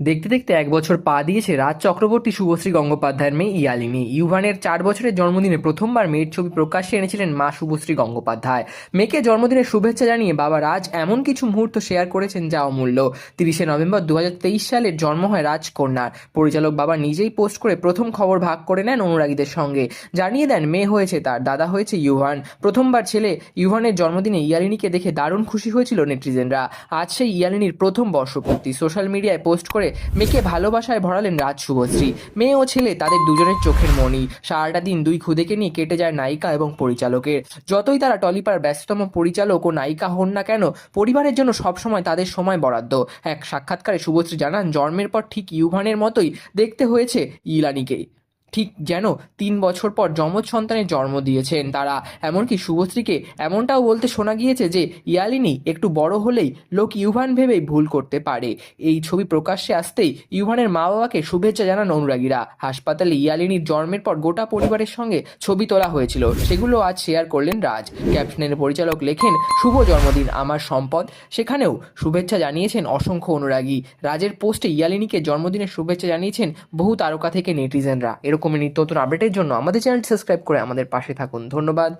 দেখতে দেখতে এক বছর পা দিয়েছে রাজ চক্রবর্তী শুভশ্রী গঙ্গোপাধ্যায়ের মেয়ে ইয়ালিনী। ইউভানের চার বছরের জন্মদিনে প্রথমবার মেয়ের ছবি প্রকাশ্যে এনেছিলেন মা শুভশ্রী গঙ্গোপাধ্যায়। মেয়েকে জন্মদিনের শুভেচ্ছা জানিয়ে বাবা রাজ এমন কিছু মুহূর্ত শেয়ার করেছেন যা অমূল্য। তিরিশে নভেম্বর দু হাজার তেইশ সালের জন্ম হয় রাজকন্যার পরিচালক বাবা নিজেই পোস্ট করে প্রথম খবর ভাগ করে নেন অনুরাগীদের সঙ্গে। জানিয়ে দেন, মেয়ে হয়েছে তার, দাদা হয়েছে ইউভান। প্রথমবার ছেলে ইউভানের জন্মদিনে ইয়ালিনীকে দেখে দারুণ খুশি হয়েছিল নেটিজেনরা। আজ সেই ইয়ালিনীর প্রথম বর্ষপূর্তি। সোশ্যাল মিডিয়ায় পোস্ট করে মেয়েকে ভালোবাসায় ভরালেন রাজ শুভশ্রী। মেয়ে ও ছেলে তাদের দুজনের চোখের মণি সারাটা দিন দুই খুদেকে নিয়ে কেটে যায় নায়িকা এবং পরিচালকের। যতই তারা টলিপার ব্যস্ততম পরিচালক ও নায়িকা হন না কেন, পরিবারের জন্য সবসময় তাদের সময় বরাদ্দ। এক সাক্ষাৎকারে শুভশ্রী জানান, জন্মের পর ঠিক ইউভানের মতোই দেখতে হয়েছে ইলানিকে। ঠিক যেন তিন বছর পর যমজ সন্তানের জন্ম দিয়েছেন। তারা এমনকি শুভশ্রীকে এমনটাও বলতে শোনা গিয়েছে যে, ইয়ালিনী একটু বড় হলেই লোক ইউভান ভেবেই ভুল করতে পারে। এই ছবি প্রকাশ্যে আসতেই ইউভানের মা বাবাকে শুভেচ্ছা জানান অনুরাগীরা। হাসপাতালে ইয়ালিনীর জন্মের পর গোটা পরিবারের সঙ্গে ছবি তোলা হয়েছিল। সেগুলো আজ শেয়ার করলেন রাজ। ক্যাপশনের পরিচালক লেখেন, শুভ জন্মদিন, আমার সম্পদ। সেখানেও শুভেচ্ছা জানিয়েছেন অসংখ্য অনুরাগী। রাজের পোস্টে ইয়ালিনীকে জন্মদিনের শুভেচ্ছা জানিয়েছেন বহু তারকা থেকে নেটিজেনরা। এরকমই নিত্য নতুন আপডেটের জন্য আমাদের চ্যানেলটি সাবস্ক্রাইব করে আমাদের পাশে থাকুন। ধন্যবাদ।